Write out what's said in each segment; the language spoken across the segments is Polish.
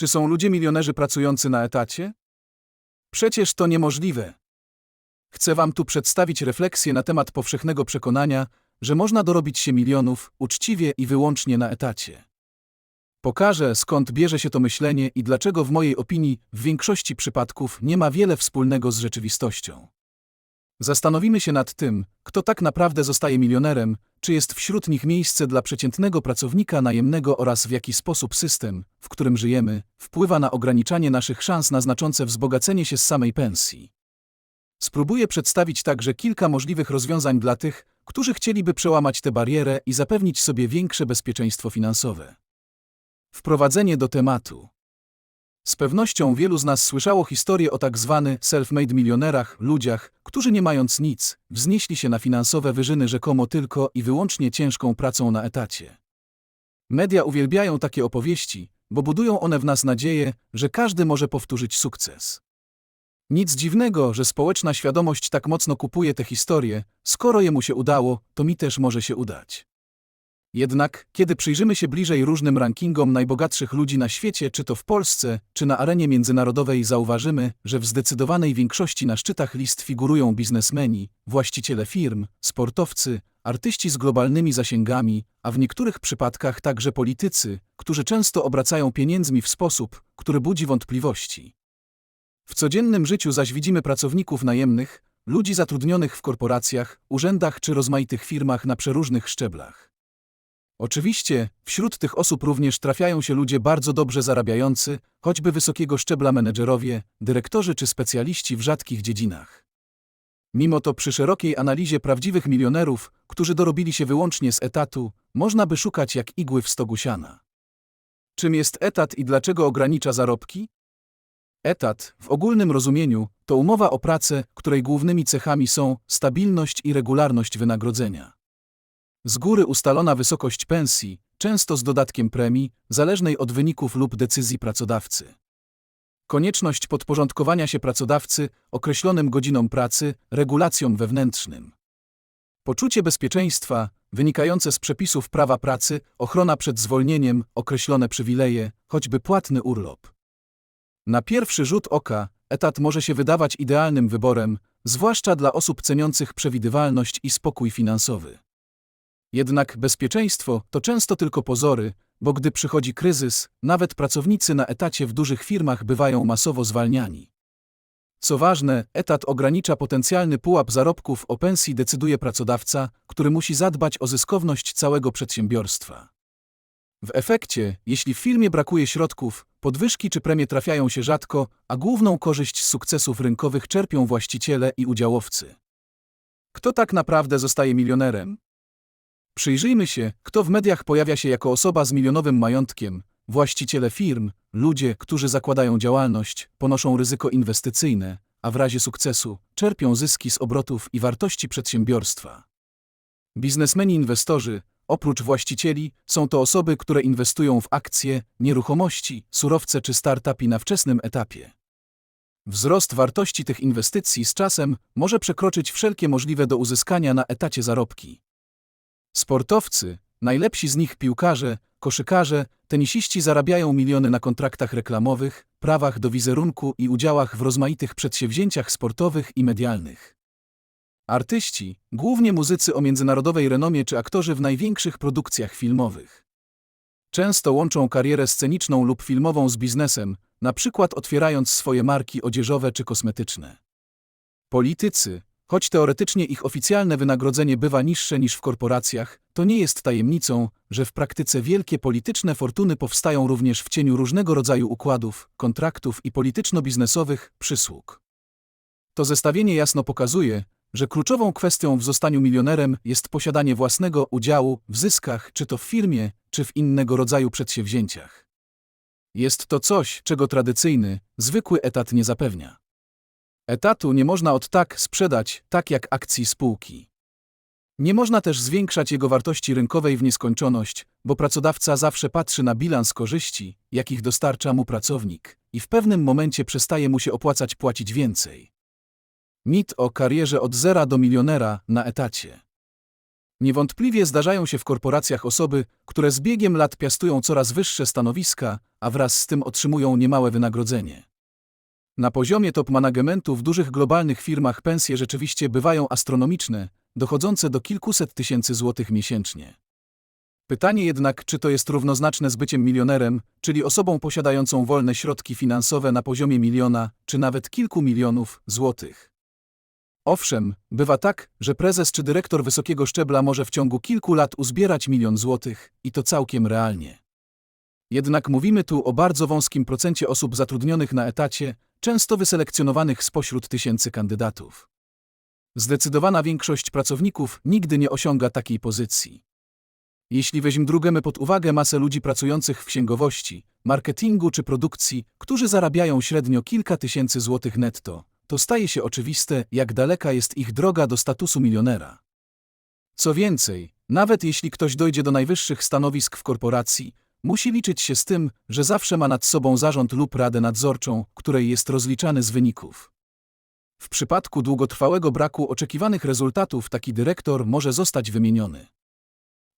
Czy są ludzie milionerzy pracujący na etacie? Przecież to niemożliwe. Chcę Wam tu przedstawić refleksję na temat powszechnego przekonania, że można dorobić się milionów uczciwie i wyłącznie na etacie. Pokażę, skąd bierze się to myślenie i dlaczego w mojej opinii w większości przypadków nie ma wiele wspólnego z rzeczywistością. Zastanowimy się nad tym, kto tak naprawdę zostaje milionerem, czy jest wśród nich miejsce dla przeciętnego pracownika najemnego oraz w jaki sposób system, w którym żyjemy, wpływa na ograniczanie naszych szans na znaczące wzbogacenie się z samej pensji. Spróbuję przedstawić także kilka możliwych rozwiązań dla tych, którzy chcieliby przełamać tę barierę i zapewnić sobie większe bezpieczeństwo finansowe. Wprowadzenie do tematu. Z pewnością wielu z nas słyszało historię o tak zwany self-made milionerach, ludziach, którzy nie mając nic, wznieśli się na finansowe wyżyny rzekomo tylko i wyłącznie ciężką pracą na etacie. Media uwielbiają takie opowieści, bo budują one w nas nadzieję, że każdy może powtórzyć sukces. Nic dziwnego, że społeczna świadomość tak mocno kupuje te historie, skoro jemu się udało, to mi też może się udać. Jednak, kiedy przyjrzymy się bliżej różnym rankingom najbogatszych ludzi na świecie, czy to w Polsce, czy na arenie międzynarodowej, zauważymy, że w zdecydowanej większości na szczytach list figurują biznesmeni, właściciele firm, sportowcy, artyści z globalnymi zasięgami, a w niektórych przypadkach także politycy, którzy często obracają pieniędzmi w sposób, który budzi wątpliwości. W codziennym życiu zaś widzimy pracowników najemnych, ludzi zatrudnionych w korporacjach, urzędach czy rozmaitych firmach na przeróżnych szczeblach. Oczywiście, wśród tych osób również trafiają się ludzie bardzo dobrze zarabiający, choćby wysokiego szczebla menedżerowie, dyrektorzy czy specjaliści w rzadkich dziedzinach. Mimo to przy szerokiej analizie prawdziwych milionerów, którzy dorobili się wyłącznie z etatu, można by szukać jak igły w stogu siana. Czym jest etat i dlaczego ogranicza zarobki? Etat, w ogólnym rozumieniu, to umowa o pracę, której głównymi cechami są stabilność i regularność wynagrodzenia. Z góry ustalona wysokość pensji, często z dodatkiem premii, zależnej od wyników lub decyzji pracodawcy. Konieczność podporządkowania się pracodawcy określonym godzinom pracy, regulacjom wewnętrznym. Poczucie bezpieczeństwa, wynikające z przepisów prawa pracy, ochrona przed zwolnieniem, określone przywileje, choćby płatny urlop. Na pierwszy rzut oka, etat może się wydawać idealnym wyborem, zwłaszcza dla osób ceniących przewidywalność i spokój finansowy. Jednak bezpieczeństwo to często tylko pozory, bo gdy przychodzi kryzys, nawet pracownicy na etacie w dużych firmach bywają masowo zwalniani. Co ważne, etat ogranicza potencjalny pułap zarobków, o pensji decyduje pracodawca, który musi zadbać o zyskowność całego przedsiębiorstwa. W efekcie, jeśli w firmie brakuje środków, podwyżki czy premie trafiają się rzadko, a główną korzyść z sukcesów rynkowych czerpią właściciele i udziałowcy. Kto tak naprawdę zostaje milionerem? Przyjrzyjmy się, kto w mediach pojawia się jako osoba z milionowym majątkiem. Właściciele firm, ludzie, którzy zakładają działalność, ponoszą ryzyko inwestycyjne, a w razie sukcesu czerpią zyski z obrotów i wartości przedsiębiorstwa. Biznesmeni inwestorzy, oprócz właścicieli, są to osoby, które inwestują w akcje, nieruchomości, surowce czy startupy na wczesnym etapie. Wzrost wartości tych inwestycji z czasem może przekroczyć wszelkie możliwe do uzyskania na etacie zarobki. Sportowcy, najlepsi z nich piłkarze, koszykarze, tenisiści zarabiają miliony na kontraktach reklamowych, prawach do wizerunku i udziałach w rozmaitych przedsięwzięciach sportowych i medialnych. Artyści, głównie muzycy o międzynarodowej renomie czy aktorzy w największych produkcjach filmowych. Często łączą karierę sceniczną lub filmową z biznesem, na przykład otwierając swoje marki odzieżowe czy kosmetyczne. Politycy, Choć teoretycznie ich oficjalne wynagrodzenie bywa niższe niż w korporacjach, to nie jest tajemnicą, że w praktyce wielkie polityczne fortuny powstają również w cieniu różnego rodzaju układów, kontraktów i polityczno-biznesowych przysług. To zestawienie jasno pokazuje, że kluczową kwestią w zostaniu milionerem jest posiadanie własnego udziału w zyskach, czy to w firmie, czy w innego rodzaju przedsięwzięciach. Jest to coś, czego tradycyjny, zwykły etat nie zapewnia. Etatu nie można od tak sprzedać, tak jak akcji spółki. Nie można też zwiększać jego wartości rynkowej w nieskończoność, bo pracodawca zawsze patrzy na bilans korzyści, jakich dostarcza mu pracownik, i w pewnym momencie przestaje mu się opłacać płacić więcej. Mit o karierze od zera do milionera na etacie. Niewątpliwie zdarzają się w korporacjach osoby, które z biegiem lat piastują coraz wyższe stanowiska, a wraz z tym otrzymują niemałe wynagrodzenie. Na poziomie top managementu w dużych globalnych firmach pensje rzeczywiście bywają astronomiczne, dochodzące do kilkuset tysięcy złotych miesięcznie. Pytanie jednak, czy to jest równoznaczne z byciem milionerem, czyli osobą posiadającą wolne środki finansowe na poziomie miliona, czy nawet kilku milionów złotych. Owszem, bywa tak, że prezes czy dyrektor wysokiego szczebla może w ciągu kilku lat uzbierać milion złotych, i to całkiem realnie. Jednak mówimy tu o bardzo wąskim procencie osób zatrudnionych na etacie, często wyselekcjonowanych spośród tysięcy kandydatów. Zdecydowana większość pracowników nigdy nie osiąga takiej pozycji. Jeśli weźmiemy pod uwagę masę ludzi pracujących w księgowości, marketingu czy produkcji, którzy zarabiają średnio kilka tysięcy złotych netto, to staje się oczywiste, jak daleka jest ich droga do statusu milionera. Co więcej, nawet jeśli ktoś dojdzie do najwyższych stanowisk w korporacji, musi liczyć się z tym, że zawsze ma nad sobą zarząd lub radę nadzorczą, której jest rozliczany z wyników. W przypadku długotrwałego braku oczekiwanych rezultatów taki dyrektor może zostać wymieniony.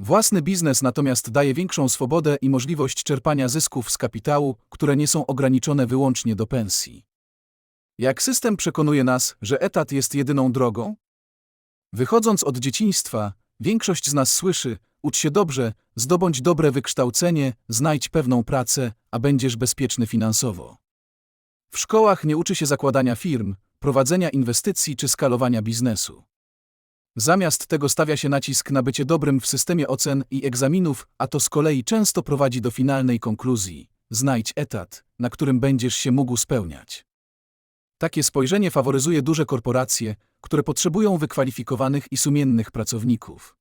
Własny biznes natomiast daje większą swobodę i możliwość czerpania zysków z kapitału, które nie są ograniczone wyłącznie do pensji. Jak system przekonuje nas, że etat jest jedyną drogą? Wychodząc od dzieciństwa, większość z nas słyszy: ucz się dobrze, zdobądź dobre wykształcenie, znajdź pewną pracę, a będziesz bezpieczny finansowo. W szkołach nie uczy się zakładania firm, prowadzenia inwestycji czy skalowania biznesu. Zamiast tego stawia się nacisk na bycie dobrym w systemie ocen i egzaminów, a to z kolei często prowadzi do finalnej konkluzji: znajdź etat, na którym będziesz się mógł spełniać. Takie spojrzenie faworyzuje duże korporacje, które potrzebują wykwalifikowanych i sumiennych pracowników.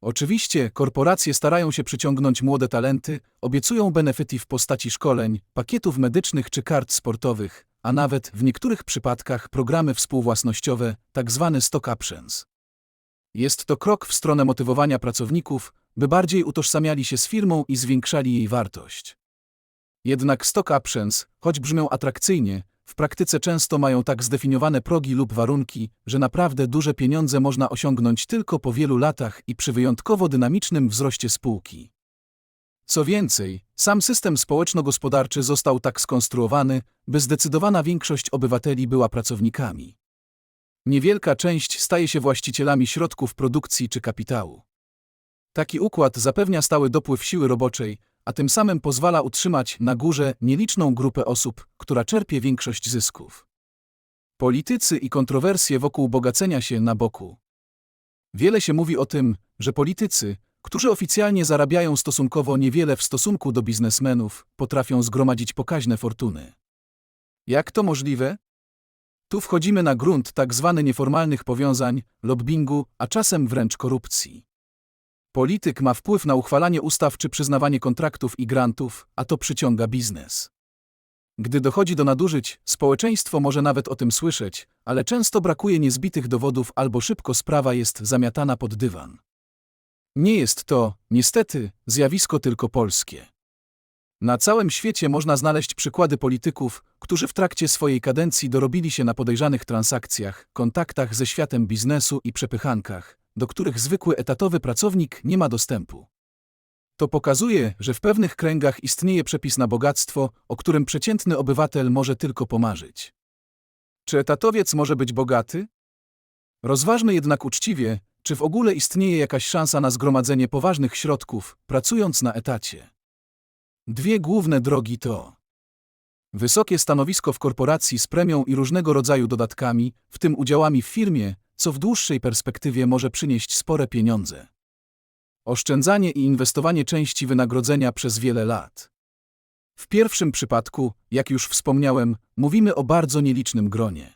Oczywiście korporacje starają się przyciągnąć młode talenty, obiecują benefity w postaci szkoleń, pakietów medycznych czy kart sportowych, a nawet w niektórych przypadkach programy współwłasnościowe, tzw. stock options. Jest to krok w stronę motywowania pracowników, by bardziej utożsamiali się z firmą i zwiększali jej wartość. Jednak stock options, choć brzmią atrakcyjnie, w praktyce często mają tak zdefiniowane progi lub warunki, że naprawdę duże pieniądze można osiągnąć tylko po wielu latach i przy wyjątkowo dynamicznym wzroście spółki. Co więcej, sam system społeczno-gospodarczy został tak skonstruowany, by zdecydowana większość obywateli była pracownikami. Niewielka część staje się właścicielami środków produkcji czy kapitału. Taki układ zapewnia stały dopływ siły roboczej, a tym samym pozwala utrzymać na górze nieliczną grupę osób, która czerpie większość zysków. Politycy i kontrowersje wokół bogacenia się na boku. Wiele się mówi o tym, że politycy, którzy oficjalnie zarabiają stosunkowo niewiele w stosunku do biznesmenów, potrafią zgromadzić pokaźne fortuny. Jak to możliwe? Tu wchodzimy na grunt tak zwanych nieformalnych powiązań, lobbingu, a czasem wręcz korupcji. Polityk ma wpływ na uchwalanie ustaw czy przyznawanie kontraktów i grantów, a to przyciąga biznes. Gdy dochodzi do nadużyć, społeczeństwo może nawet o tym słyszeć, ale często brakuje niezbitych dowodów albo szybko sprawa jest zamiatana pod dywan. Nie jest to, niestety, zjawisko tylko polskie. Na całym świecie można znaleźć przykłady polityków, którzy w trakcie swojej kadencji dorobili się na podejrzanych transakcjach, kontaktach ze światem biznesu i przepychankach, do których zwykły etatowy pracownik nie ma dostępu. To pokazuje, że w pewnych kręgach istnieje przepis na bogactwo, o którym przeciętny obywatel może tylko pomarzyć. Czy etatowiec może być bogaty? Rozważmy jednak uczciwie, czy w ogóle istnieje jakaś szansa na zgromadzenie poważnych środków, pracując na etacie. Dwie główne drogi to wysokie stanowisko w korporacji z premią i różnego rodzaju dodatkami, w tym udziałami w firmie, co w dłuższej perspektywie może przynieść spore pieniądze. Oszczędzanie i inwestowanie części wynagrodzenia przez wiele lat. W pierwszym przypadku, jak już wspomniałem, mówimy o bardzo nielicznym gronie.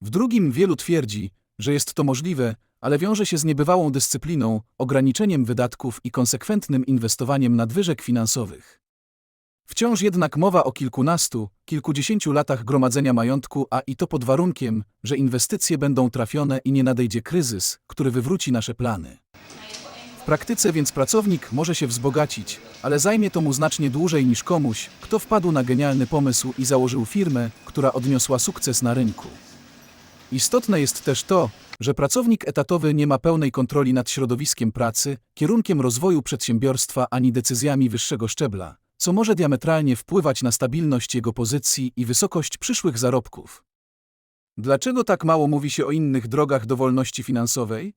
W drugim wielu twierdzi, że jest to możliwe, ale wiąże się z niebywałą dyscypliną, ograniczeniem wydatków i konsekwentnym inwestowaniem nadwyżek finansowych. Wciąż jednak mowa o kilkunastu, kilkudziesięciu latach gromadzenia majątku, a i to pod warunkiem, że inwestycje będą trafione i nie nadejdzie kryzys, który wywróci nasze plany. W praktyce więc pracownik może się wzbogacić, ale zajmie to mu znacznie dłużej niż komuś, kto wpadł na genialny pomysł i założył firmę, która odniosła sukces na rynku. Istotne jest też to, że pracownik etatowy nie ma pełnej kontroli nad środowiskiem pracy, kierunkiem rozwoju przedsiębiorstwa ani decyzjami wyższego szczebla, co może diametralnie wpływać na stabilność jego pozycji i wysokość przyszłych zarobków. Dlaczego tak mało mówi się o innych drogach do wolności finansowej?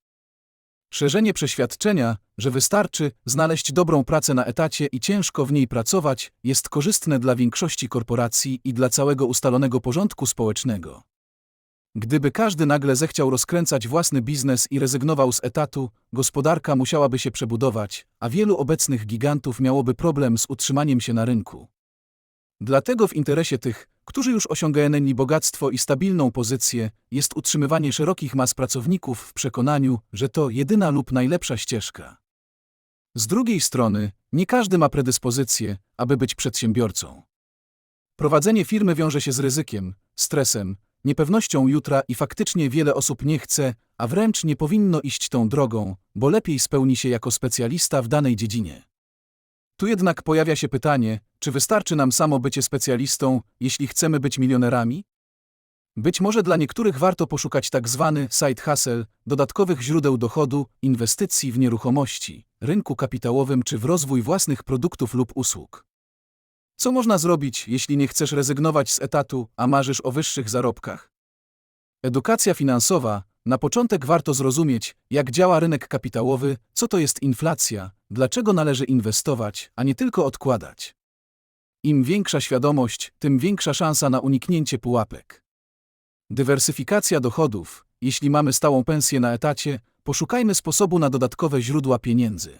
Szerzenie przeświadczenia, że wystarczy znaleźć dobrą pracę na etacie i ciężko w niej pracować, jest korzystne dla większości korporacji i dla całego ustalonego porządku społecznego. Gdyby każdy nagle zechciał rozkręcać własny biznes i rezygnował z etatu, gospodarka musiałaby się przebudować, a wielu obecnych gigantów miałoby problem z utrzymaniem się na rynku. Dlatego w interesie tych, którzy już osiągnęli bogactwo i stabilną pozycję, jest utrzymywanie szerokich mas pracowników w przekonaniu, że to jedyna lub najlepsza ścieżka. Z drugiej strony, nie każdy ma predyspozycję, aby być przedsiębiorcą. Prowadzenie firmy wiąże się z ryzykiem, stresem, niepewnością jutra i faktycznie wiele osób nie chce, a wręcz nie powinno iść tą drogą, bo lepiej spełni się jako specjalista w danej dziedzinie. Tu jednak pojawia się pytanie, czy wystarczy nam samo bycie specjalistą, jeśli chcemy być milionerami? Być może dla niektórych warto poszukać tak zwany side hustle, dodatkowych źródeł dochodu, inwestycji w nieruchomości, rynku kapitałowym czy w rozwój własnych produktów lub usług. Co można zrobić, jeśli nie chcesz rezygnować z etatu, a marzysz o wyższych zarobkach? Edukacja finansowa. Na początek warto zrozumieć, jak działa rynek kapitałowy, co to jest inflacja, dlaczego należy inwestować, a nie tylko odkładać. Im większa świadomość, tym większa szansa na uniknięcie pułapek. Dywersyfikacja dochodów. Jeśli mamy stałą pensję na etacie, poszukajmy sposobu na dodatkowe źródła pieniędzy.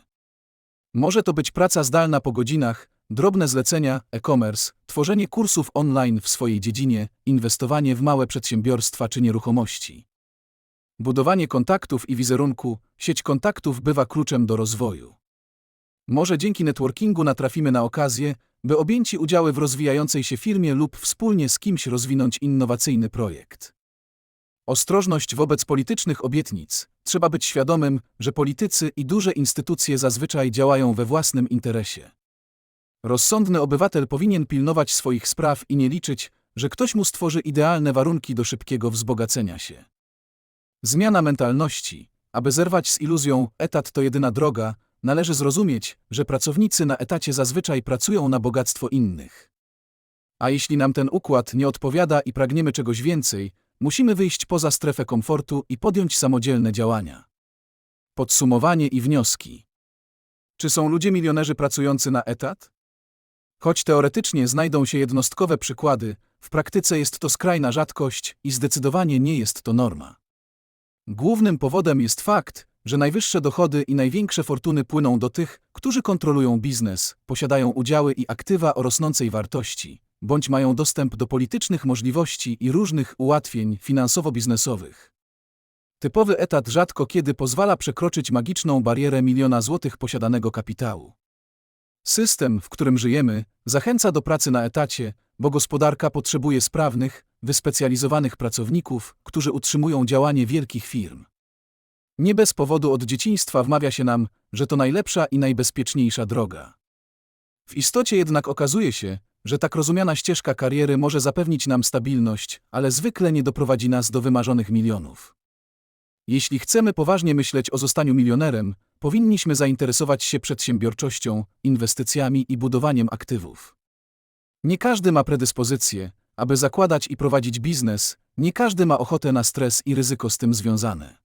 Może to być praca zdalna po godzinach, drobne zlecenia, e-commerce, tworzenie kursów online w swojej dziedzinie, inwestowanie w małe przedsiębiorstwa czy nieruchomości. Budowanie kontaktów i wizerunku, sieć kontaktów bywa kluczem do rozwoju. Może dzięki networkingu natrafimy na okazję, by objęci udziały w rozwijającej się firmie lub wspólnie z kimś rozwinąć innowacyjny projekt. Ostrożność wobec politycznych obietnic. Trzeba być świadomym, że politycy i duże instytucje zazwyczaj działają we własnym interesie. Rozsądny obywatel powinien pilnować swoich spraw i nie liczyć, że ktoś mu stworzy idealne warunki do szybkiego wzbogacenia się. Zmiana mentalności. Aby zerwać z iluzją, etat to jedyna droga, należy zrozumieć, że pracownicy na etacie zazwyczaj pracują na bogactwo innych. A jeśli nam ten układ nie odpowiada i pragniemy czegoś więcej, musimy wyjść poza strefę komfortu i podjąć samodzielne działania. Podsumowanie i wnioski. Czy są ludzie milionerzy pracujący na etat? Choć teoretycznie znajdą się jednostkowe przykłady, w praktyce jest to skrajna rzadkość i zdecydowanie nie jest to norma. Głównym powodem jest fakt, że najwyższe dochody i największe fortuny płyną do tych, którzy kontrolują biznes, posiadają udziały i aktywa o rosnącej wartości, bądź mają dostęp do politycznych możliwości i różnych ułatwień finansowo-biznesowych. Typowy etat rzadko kiedy pozwala przekroczyć magiczną barierę miliona złotych posiadanego kapitału. System, w którym żyjemy, zachęca do pracy na etacie, bo gospodarka potrzebuje sprawnych, wyspecjalizowanych pracowników, którzy utrzymują działanie wielkich firm. Nie bez powodu od dzieciństwa wmawia się nam, że to najlepsza i najbezpieczniejsza droga. W istocie jednak okazuje się, że tak rozumiana ścieżka kariery może zapewnić nam stabilność, ale zwykle nie doprowadzi nas do wymarzonych milionów. Jeśli chcemy poważnie myśleć o zostaniu milionerem, powinniśmy zainteresować się przedsiębiorczością, inwestycjami i budowaniem aktywów. Nie każdy ma predyspozycję, aby zakładać i prowadzić biznes, nie każdy ma ochotę na stres i ryzyko z tym związane.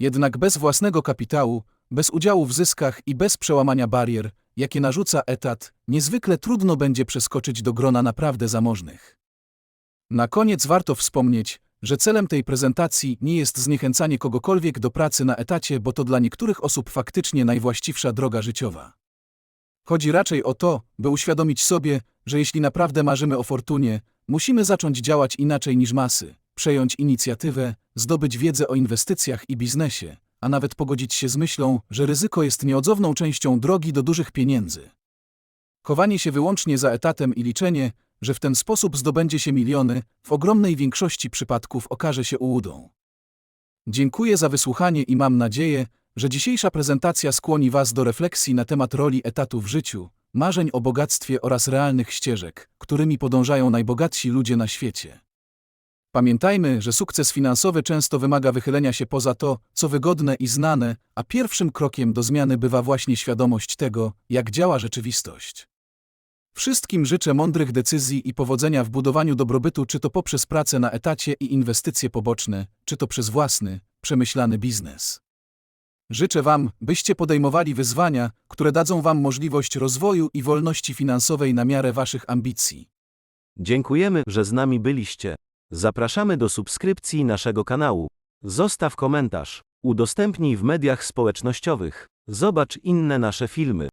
Jednak bez własnego kapitału, bez udziału w zyskach i bez przełamania barier, jakie narzuca etat, niezwykle trudno będzie przeskoczyć do grona naprawdę zamożnych. Na koniec warto wspomnieć, że celem tej prezentacji nie jest zniechęcanie kogokolwiek do pracy na etacie, bo to dla niektórych osób faktycznie najwłaściwsza droga życiowa. Chodzi raczej o to, by uświadomić sobie, że jeśli naprawdę marzymy o fortunie, musimy zacząć działać inaczej niż masy, przejąć inicjatywę, zdobyć wiedzę o inwestycjach i biznesie, a nawet pogodzić się z myślą, że ryzyko jest nieodzowną częścią drogi do dużych pieniędzy. Chowanie się wyłącznie za etatem i liczenie, że w ten sposób zdobędzie się miliony, w ogromnej większości przypadków okaże się ułudą. Dziękuję za wysłuchanie i mam nadzieję, że dzisiejsza prezentacja skłoni Was do refleksji na temat roli etatu w życiu, marzeń o bogactwie oraz realnych ścieżek, którymi podążają najbogatsi ludzie na świecie. Pamiętajmy, że sukces finansowy często wymaga wychylenia się poza to, co wygodne i znane, a pierwszym krokiem do zmiany bywa właśnie świadomość tego, jak działa rzeczywistość. Wszystkim życzę mądrych decyzji i powodzenia w budowaniu dobrobytu, czy to poprzez pracę na etacie i inwestycje poboczne, czy to przez własny, przemyślany biznes. Życzę Wam, byście podejmowali wyzwania, które dadzą Wam możliwość rozwoju i wolności finansowej na miarę Waszych ambicji. Dziękujemy, że z nami byliście. Zapraszamy do subskrypcji naszego kanału. Zostaw komentarz. Udostępnij w mediach społecznościowych. Zobacz inne nasze filmy.